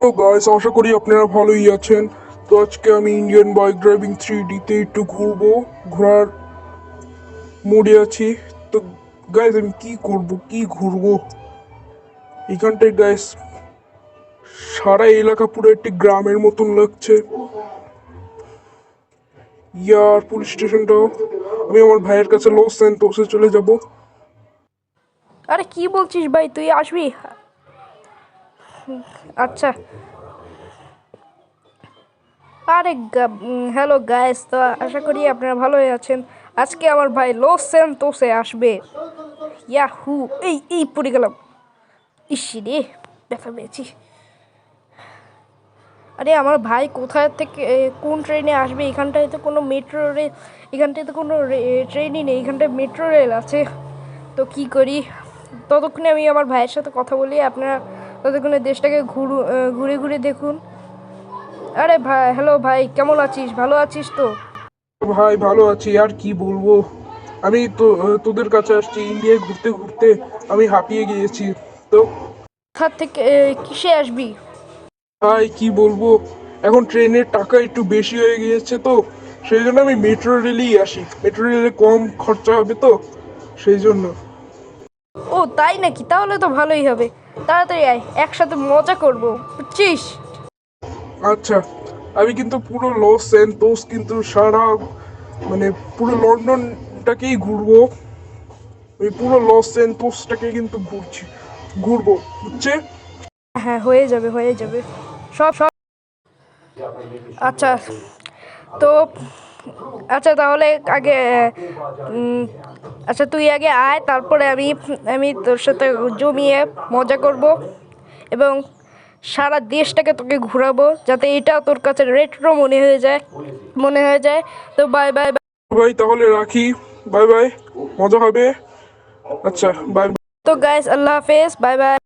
তো গাইস আশা করি আপনারা ভালোই আছেন। তো আজকে আমি ইন্ডিয়ান বাইক ড্রাইভিং থ্রি ডিতে একটু ঘুরবো, ঘোরার মোডে আছি। তো গাইস আমি কি করব, কি ঘুরবো? এখানটায় গাইস সারা এলাকা পুরো একটি গ্রামের মতন লাগছে। ইয়ার পুলিশ স্টেশনটাও আমি আমার ভাইয়ের কাছে লস সেন্টোসে চলে যাব। আরে কি বলছিস ভাই, তুই আসবি? আচ্ছা। আরে হ্যালো গাইস তো আশা করি আপনারা ভালোই আছেন। আজকে আমার ভাই লস সেন্টোসে আসবে। ইয়াহু এই এই পড়ে গেলাম। ইসি রে, ব্যথা পেয়েছি। আরে আমার ভাই কোথায় থেকে কোন ট্রেনে আসবে? এখানটায় তো কোনো মেট্রো রেল এখানটায় তো কোনো ট্রেনই নেই, এখানটায় মেট্রো রেল আছে। তো কি করি? ততক্ষণে আমি আমার ভাইয়ের সাথে কথা বলি, আপনারা ততক্ষণে দেশটাকে ঘুরু ঘুরে ঘুরে দেখুন। আরে ভাই হ্যালো ভাই কেমন আছিস? ভালো আছিস তো? ভাই ভালো আছি। আর কি বলব? আমি তো তোদের কাছে আসছি ইন্ডিয়ায় ঘুরতে ঘুরতে আমি হাঁপিয়ে গিয়েছি। তো কোথা থেকে কিসে আসবি? ভাই কি বলব? এখন ট্রেনের টাকা একটু বেশি হয়ে গিয়েছে তো সেই জন্য আমি মেট্রো রেলেই আসি। মেট্রো রেলে কম খরচা হবে তো সেই জন্য। ও তাই নাকি? তাহলে তো ভালোই হবে। তাড়াতাড়ি আয় একসাথে মজা করব বুঝছিস? আচ্ছা আমি কিন্তু পুরো লস সেন্টোস কিন্তু সারা মানে পুরো লন্ডনটাকেই ঘুরবো। আমি পুরো লস সেন্টোসটাকে কিন্তু ঘুরছি ঘুরবো বুঝছে? হ্যাঁ হয়ে যাবে হয়ে যাবে। সব সব আচ্ছা তো আচ্ছা তাহলে আগে আচ্ছা তুই আগে আয় তারপরে আমি আমি তোর সাথে জমিয়ে মজা করব এবং সারা দেশটাকে তোকে ঘোরাবো যাতে এটা তোর কাছে রেট্রো মনে হয়ে যায় মনে হয়ে যায়। তো বাই বাই ভাই তাহলে রাখি। বাই বাই মজা হবে। আচ্ছা বাই তো গাইস আল্লাহ হাফেজ। Bye bye